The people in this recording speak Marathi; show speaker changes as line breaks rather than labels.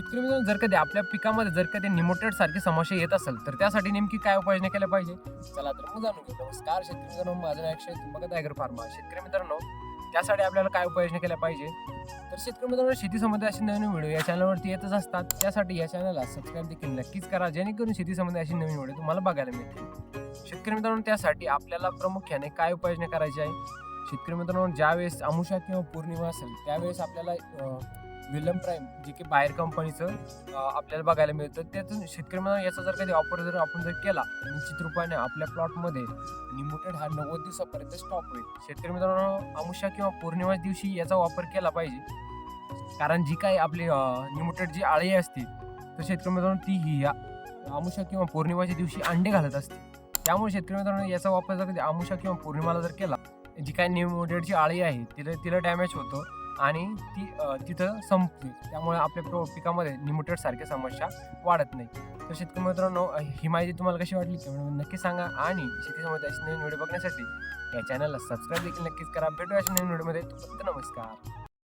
शेतकरी मित्रांनो जर कधी आपल्या पिकामध्ये जर कधी निमोटेड सारखी समस्या येत असेल तर त्यासाठी नेमकी काय उपाययोजना केल्या पाहिजे? चला तर मग जाणून घेऊ. नमस्कार शेतकरी मित्रांनो माझं नाव अक्षय बघत आहे फार्मा. शेतकरी मित्रांनो त्यासाठी आपल्याला काय उपाययोजना केल्या पाहिजे? तर शेतकरी मित्रांनो शेतीसंबंधी असे अशी नवीन व्हिडिओ या चॅनलवरती येतच असतात. त्यासाठी या चॅनलला सबस्क्राईब देखील नक्कीच करा जेणेकरून शेतीसंबंधी असे अशी नवीन व्हिडिओ तुम्हाला बघायला मिळतील. शेतकरी मित्रांनो त्यासाठी आपल्याला प्रामुख्याने काय उपाययोजना करायची आहे? शेतकरी मित्रांनो ज्यावेळेस अमुषा किंवा पौर्णिमा असेल त्यावेळेस आपल्याला विलम प्राईम जे की बाहेर कंपनीचं आपल्याला बघायला मिळतं. त्यातून शेतकरी याचा जर कधी वापर जर आपण जर केला निश्चित रूपाने आपल्या प्लॉटमध्ये निमोटेड हा नव्वद दिवसापर्यंत स्टॉप होईल. शेतकरी मित्रांनो अमुषा किंवा पौर्णिमा दिवशी याचा वापर केला पाहिजे. कारण जी काही आपली निमोटेड जी आळी असते तर शेतकरी मित्रांनो ती ही या अमुषा किंवा पौर्णिमाच्या दिवशी अंडे घालत असते. त्यामुळे शेतकरी मित्रांनो याचा वापर जर कधी अमुषा किंवा पौर्णिमाला जर केला जी काही निमोटेडची आळी आहे तिला तिला डॅमेज होतं. आणि ती तिथं संपते त्यामुळे आपल्या प्रो पिकामध्ये निमोटेड सारख्या समस्या वाढत नाही. तर शेतकरी मित्रांनो ही माहिती तुम्हाला कशी वाटली कमेंटमध्ये नक्की सांगा आणि शेती अशी नवीन व्हिडिओ बघण्यासाठी या चॅनलला सबस्क्राईब देखील नक्कीच करा. भेटूया अशा नवीन व्हिडिओमध्ये. नमस्कार.